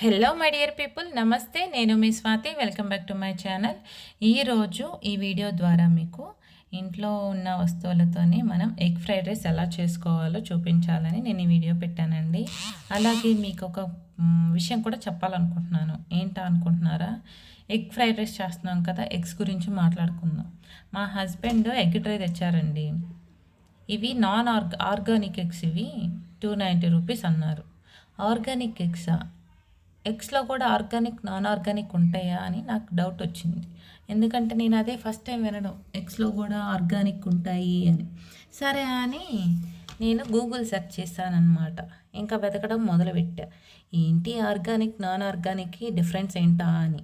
Hello my dear people నమస్తే నేను మీ Swathi. Welcome back to my channel ఈరోజు ఈ వీడియో ద్వారా మీకు ఇంట్లో ఉన్న వస్తువులతోని మనం ఎగ్ ఫ్రైడ్ రైస్ ఎలా చేసుకోవాలో చూపించాలని నేను ఈ వీడియో పెట్టానండి. అలాగే మీకు ఒక విషయం కూడా చెప్పాలనుకుంటున్నాను. ఏంటా అనుకుంటున్నారా? ఎగ్ ఫ్రైడ్ రైస్ చేస్తున్నాం కదా ఎగ్స్ గురించి మాట్లాడుకుందాం. మా హస్బెండ్ ఎగ్ ట్రై తెచ్చారండి. ఇవి నాన్ ఆర్గ ఆర్గానిక్ ఎగ్స్ ఇవి. టూ నైంటీ రూపీస్ అన్నారు. ఆర్గానిక్ ఎగ్సా? ఎగ్స్లో కూడా ఆర్గానిక్ నాన్ ఆర్గానిక్ ఉంటాయా అని నాకు డౌట్ వచ్చింది. ఎందుకంటే నేను అదే ఫస్ట్ టైం వినడం ఎగ్స్లో కూడా ఆర్గానిక్ ఉంటాయి అని. సరే అని నేను గూగుల్ సెర్చ్ చేశానన్నమాట. ఇంకా వెతకడం మొదలుపెట్టా. ఏంటి ఆర్గానిక్ నాన్ ఆర్గానిక్కి డిఫరెన్స్ ఏంటా అని.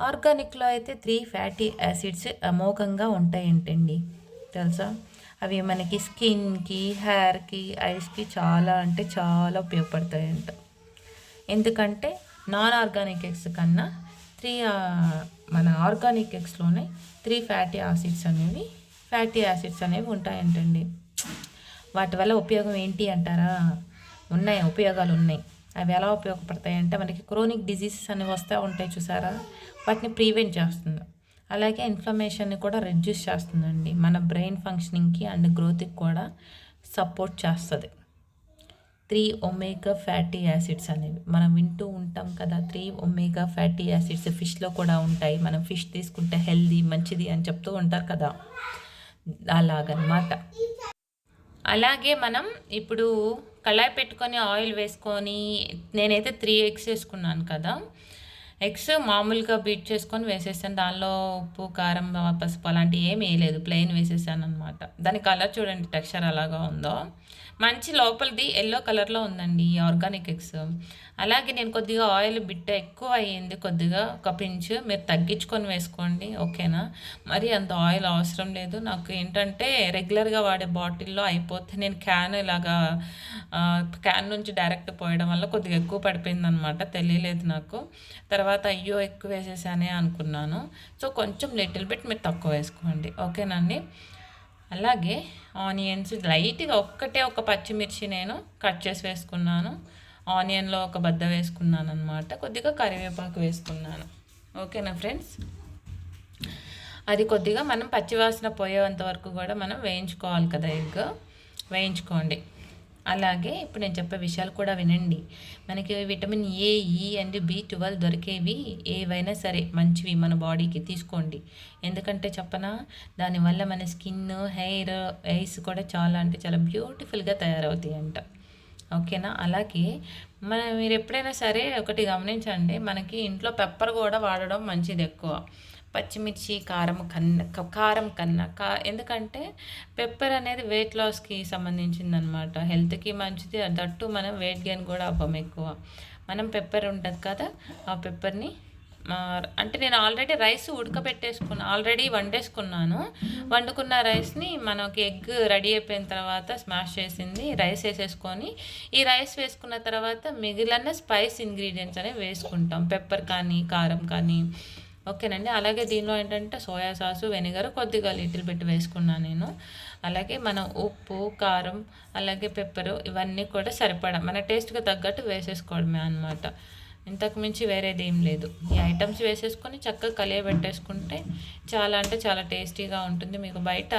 ఆర్గానిక్లో అయితే త్రీ ఫ్యాటీ యాసిడ్స్ అమోఘంగా ఉంటాయంటండి. తెలుసా? అవి మనకి స్కిన్కి హెయిర్కి ఐస్కి చాలా అంటే చాలా ఉపయోగపడతాయంట. ఎందుకంటే నాన్ ఆర్గానిక్ ఎగ్స్ కన్నా త్రీ మన ఆర్గానిక్ ఎగ్స్లోనే త్రీ ఫ్యాటీ యాసిడ్స్ అనేవి ఫ్యాటీ యాసిడ్స్ అనేవి ఉంటాయంటండి. వాటి వల్ల ఉపయోగం ఏంటి అంటారా? ఉన్నాయి ఉపయోగాలు ఉన్నాయి. అవి ఎలా ఉపయోగపడతాయి అంటే మనకి క్రోనిక్ డిజీజెస్ అనేవి వస్తూ ఉంటాయి చూసారా? వాటిని ప్రివెంట్ చేస్తుంది. అలాగే ఇన్ఫ్లమేషన్ని కూడా రెడ్యూస్ చేస్తుందండి. మన బ్రెయిన్ ఫంక్షనింగ్కి అండ్ గ్రోత్కి కూడా సపోర్ట్ చేస్తుంది. త్రీ ఒమేగా ఫ్యాటీ యాసిడ్స్ అనేవి. మనం వింటూ ఉంటాం కదా త్రీ ఒమేగా ఫ్యాటీ యాసిడ్స్ ఫిష్లో కూడా ఉంటాయి. మనం ఫిష్ తీసుకుంటే హెల్దీ మంచిది అని చెప్తూ ఉంటారు కదా అలాగనమాట. అలాగే మనం ఇప్పుడు కళాయి పెట్టుకొని ఆయిల్ వేసుకొని నేనైతే త్రీ ఎగ్స్ వేసుకున్నాను కదా. ఎగ్స్ మామూలుగా బీట్ చేసుకొని వేసేసాను దానిలో ఉప్పు కారం పసుపు అలాంటివి ఏమీ వేయలేదు. ప్లెయిన్ వేసేసాను అనమాట దాని కలర్ చూడండి టెక్స్చర్ అలాగా ఉందో. మంచి లోపలిది ఎల్లో కలర్లో ఉందండి ఈ ఆర్గానిక్ ఎగ్స్. అలాగే నేను కొద్దిగా ఆయిల్ బిట్ట ఎక్కువ అయ్యింది కొద్దిగా ఒక పించ్. మీరు తగ్గించుకొని వేసుకోండి ఓకేనా? మరి అంత ఆయిల్ అవసరం లేదు. నాకు ఏంటంటే రెగ్యులర్గా వాడే బాటిల్లో అయిపోతే నేను క్యాన్ ఇలాగా క్యాన్ నుంచి డైరెక్ట్ పోయడం వల్ల కొద్దిగా ఎక్కువ పడిపోయింది అనమాట తెలియలేదు నాకు. తర్వాత అయ్యో ఎక్కువ వేసేసానే అనుకున్నాను. సో కొంచెం లిటిల్ బిట్ మీరు తక్కువ వేసుకోండి ఓకేనండి అలాగే ఆనియన్స్ లైట్గా ఒక్కటే ఒక పచ్చిమిర్చి నేను కట్ చేసి వేసుకున్నాను. ఆనియన్లో ఒక బద్ద వేసుకున్నాను అనమాట కొద్దిగా కరివేపాకు వేసుకున్నాను. ఓకేనా ఫ్రెండ్స్? అది కొద్దిగా మనం పచ్చివాసన పోయేంత వరకు కూడా మనం వేయించుకోవాలి కదా ఎగ్? వేయించుకోండి. అలాగే ఇప్పుడు నేను చెప్పే విషయాలు కూడా వినండి. మనకి విటమిన్ ఏ ఈ అండ్ బి ట్వెల్వ్ దొరికేవి ఏవైనా సరే మంచివి మన బాడీకి తీసుకోండి. ఎందుకంటే చెప్పనా? దానివల్ల మన స్కిన్ హెయిర్ ఐస్ కూడా చాలా అంటే చాలా బ్యూటిఫుల్గా తయారవుతాయి అంట ఓకేనా? అలాగే మన మీరు ఎప్పుడైనా సరే ఒకటి గమనించండి. మనకి ఇంట్లో పెప్పర్ కూడా వాడడం మంచిది ఎక్కువ. పచ్చిమిర్చి కారం కన్నా కారం కన్నా కా ఎందుకంటే పెప్పర్ అనేది వెయిట్ లాస్కి సంబంధించింది అనమాట హెల్త్కి మంచిది దట్టు మనం వెయిట్ గెయిన్ కూడా అవ్వం ఎక్కువ. మనం పెప్పర్ ఉంటుంది కదా ఆ పెప్పర్ని అంటే నేను ఆల్రెడీ రైస్ ఉడకబెట్టేసుకున్నా ఆల్రెడీ వండేసుకున్నాను. వండుకున్న రైస్ని మనకి ఎగ్ రెడీ అయిపోయిన తర్వాత స్మాష్ చేసింది రైస్ వేసేసుకొని ఈ రైస్ వేసుకున్న తర్వాత మిగిలిన స్పైస్ ఇంగ్రీడియంట్స్ అనేవి వేసుకుంటాం. పెప్పర్ కానీ కారం కానీ ఓకేనండి. అలాగే దీనిలో ఏంటంటే సోయా సాసు వెనిగర్ కొద్దిగా లిటిల్ బిట్ వేసుకున్నాను నేను. అలాగే మనం ఉప్పు కారం అలాగే పెప్పరు ఇవన్నీ కూడా సరిపడా మన టేస్ట్కి తగ్గట్టు వేసేసుకోవడమే అనమాట ఇంతకు మించి వేరేది ఏం లేదు. ఈ ఐటమ్స్ వేసేసుకొని చక్కగా కలియబెట్టేసుకుంటే చాలా అంటే చాలా టేస్టీగా ఉంటుంది. మీకు బయట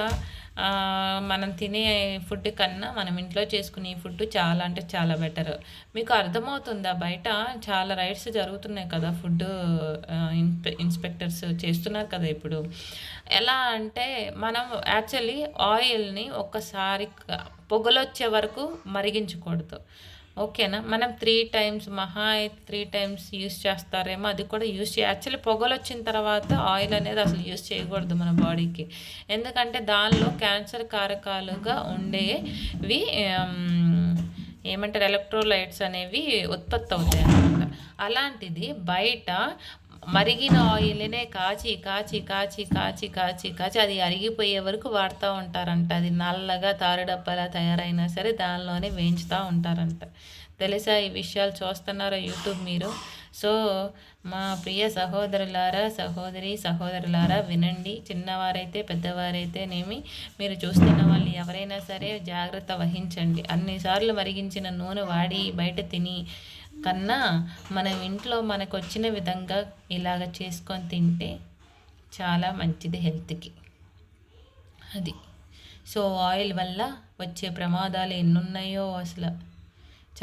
మనం తినే ఫుడ్ కన్నా మనం ఇంట్లో చేసుకునే ఈ ఫుడ్ చాలా అంటే చాలా బెటర్. మీకు అర్థమవుతుందా? బయట చాలా రైడ్స్ జరుగుతున్నాయి కదా ఫుడ్ ఇన్స్పెక్టర్స్ చేస్తున్నారు కదా ఇప్పుడు. ఎలా అంటే మనం యాక్చువల్లీ ఆయిల్ని ఒక్కసారి పొగలొచ్చే వరకు మరిగించకూడదు. ఓకేనా? మనం త్రీ టైమ్స్ మహా అయితే త్రీ టైమ్స్ యూస్ చేస్తారేమో అది కూడా యూస్ చేయ యాక్చువల్లీ పొగలు వచ్చిన తర్వాత ఆయిల్ అనేది అసలు యూస్ చేయకూడదు మన బాడీకి ఎందుకంటే దానిలో క్యాన్సర్ కారకాలుగా ఉండేవి ఏమంటారు ఎలక్ట్రోలైట్స్ అనేవి ఉత్పత్తి అవుతాయి అన్నమాట అలాంటిది బయట మరిగిన ఆయిల్నే కాచి కాచి కాచి కాచి కాచి కాచి అది అరిగిపోయే వరకు వాడుతూ ఉంటారంట. అది నల్లగా తారుడప్పలా తయారైనా సరే దానిలోనే వేయించుతూ ఉంటారంట. తెలుసా ఈ విషయాలు చూస్తున్నారా యూట్యూబ్ మీరు? సో మా ప్రియ సహోదరులారా సహోదరి సహోదరులారా వినండి. చిన్నవారైతే పెద్దవారైతేనేమి మీరు చూస్తున్న వాళ్ళు ఎవరైనా సరే జాగ్రత్త వహించండి. అన్నిసార్లు మరిగించిన నూనె వాడి బయట తిని కన్నా మనం ఇంట్లో మనకు వచ్చిన విధంగా ఇలాగ చేసుకొని తింటే చాలా మంచిది హెల్త్కి. అది. సో ఆయిల్ వల్ల వచ్చే ప్రమాదాలు ఎన్నున్నాయో అసలు.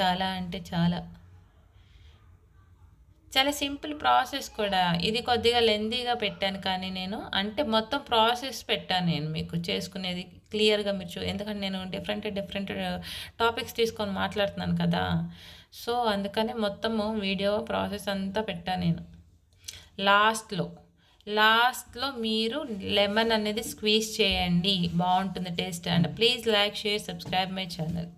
చాలా అంటే చాలా. చాలా సింపుల్ ప్రాసెస్ కూడా. ఇది కొద్దిగా లెందీగా పెట్టాను కానీ నేను. అంటే మొత్తం ప్రాసెస్ పెట్టాను నేను మీకు. చేసుకునేది క్లియర్గా మీరు చూ ఎందుకంటే నేను డిఫరెంట్ డిఫరెంట్ టాపిక్స్ తీసుకొని మాట్లాడుతున్నాను కదా. సో అందుకని మొత్తము వీడియో ప్రాసెస్ అంతా పెట్టాను నేను. లాస్ట్లో లాస్ట్లో మీరు లెమన్ అనేది స్క్వీజ్ చేయండి. బాగుంటుంది taste and please like share subscribe my channel.